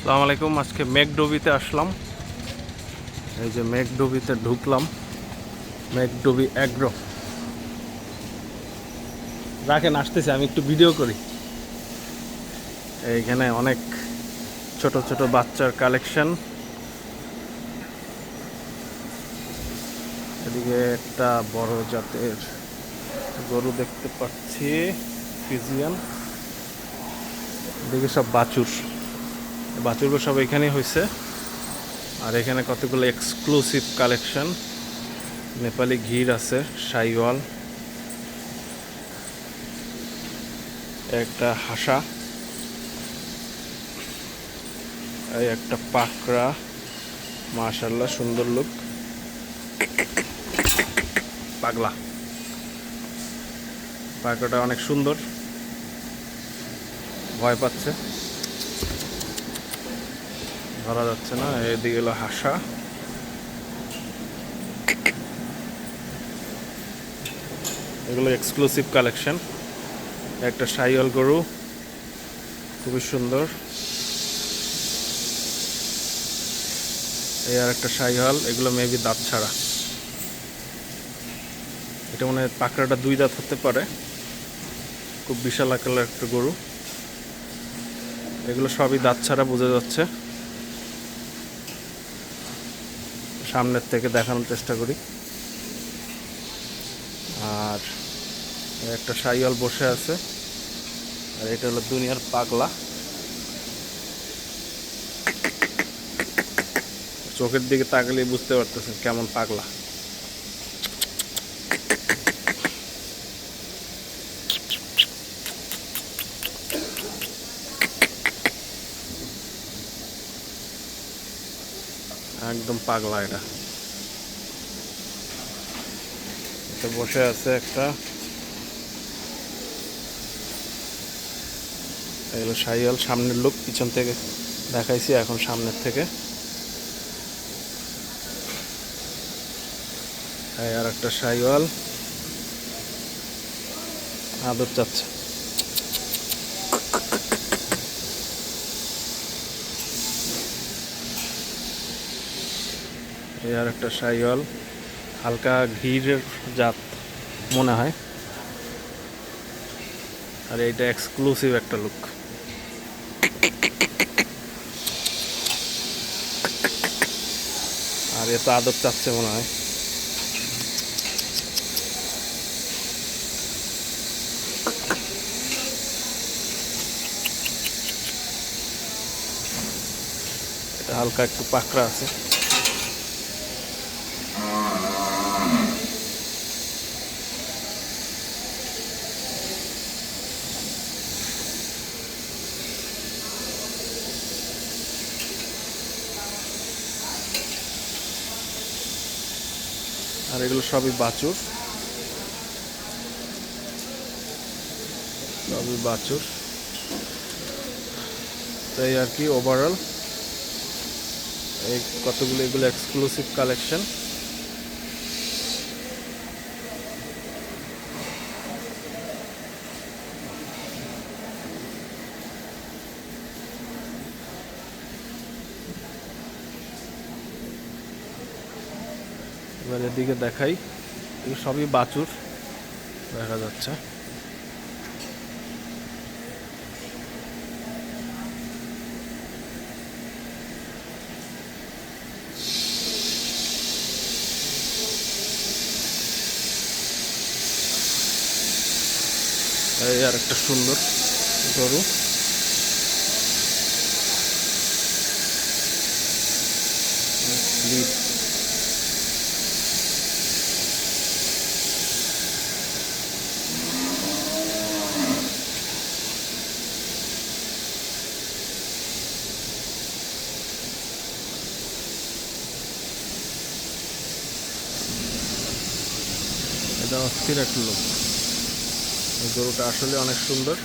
সালাম আলাইকুম। আজকে মেঘডবিতে আসলাম। এই যে মেঘডবিতে ঢুকলাম। মেঘডবি অ্যাগ্রো। রাখেন, আসতেছে, আমি একটু ভিডিও করি। এইখানে অনেক ছোট ছোট বাচ্চার কালেকশন। এদিকে একটা বড় জাতের গরু দেখতে পাচ্ছি, ফিজিয়ান। এদিকে সব বাছুর। বাছুরগুলো সব এখানেই হয়েছে। আর এখানে কতগুলো এক্সক্লুসিভ কালেকশন নেপালি ঘির আছে, সাইওয়াল। একটা হাসা। একটা পাকড়া। মাশাল্লাহ সুন্দর লুক পাগলা। পাকড়াটা অনেক সুন্দর। ভয় পাচ্ছে। ধরা যাচ্ছে না, এদিকে হলো হাসা। এগুলো এক্সক্লুসিভ কালেকশন একটা সাইয়াল গরু, খুবই সুন্দর। এই আর একটা সাইহাল এগুলো মেবি দাঁত ছাড়া। এটা মনে পাকড়াটা দুই দাঁত হতে পারে। খুব বিশাল আকারের একটা গরু। এগুলো সবই দাঁত ছাড়া বোঝা যাচ্ছে। সামনের থেকে দেখানোর চেষ্টা করি। আর একটা সাইয়াল বসে আছে। আর এটা হলো দুনিয়ার পাগলা। চোখের দিকে তাকালে বুঝতে পারতেছেন কেমন পাগলা। একদম পাগলা এটা। বসে আছে একটা। এগুলো সাইয়াল সামনের লোক, পিছন থেকে দেখাইছি এখন সামনের থেকে। আর একটা সাইওয়াল আদর চাচ্ছে। এই আর একটা সাইওয়াল হালকা ঘিরের জাত মনে হয়। আর এইটা এক্সক্লুসিভ একটা লুক আর এ তো আদর চাচ্ছে মনে হয়। এটা হালকা একটু পাকড়া আছে। আর এগুলো সবই বাচুর সবই বাচুর তাই আর কি ওভারঅল এই কতগুলো, এগুলো এক্সক্লুসিভ কালেকশন এবার এদিকে দেখাই। সবই বাছুর। দেখা যাচ্ছে। এই আর একটা সুন্দর গরু। লিড এটা অস্থির একটা লোক। এই গরুটা আসলে অনেক সুন্দর।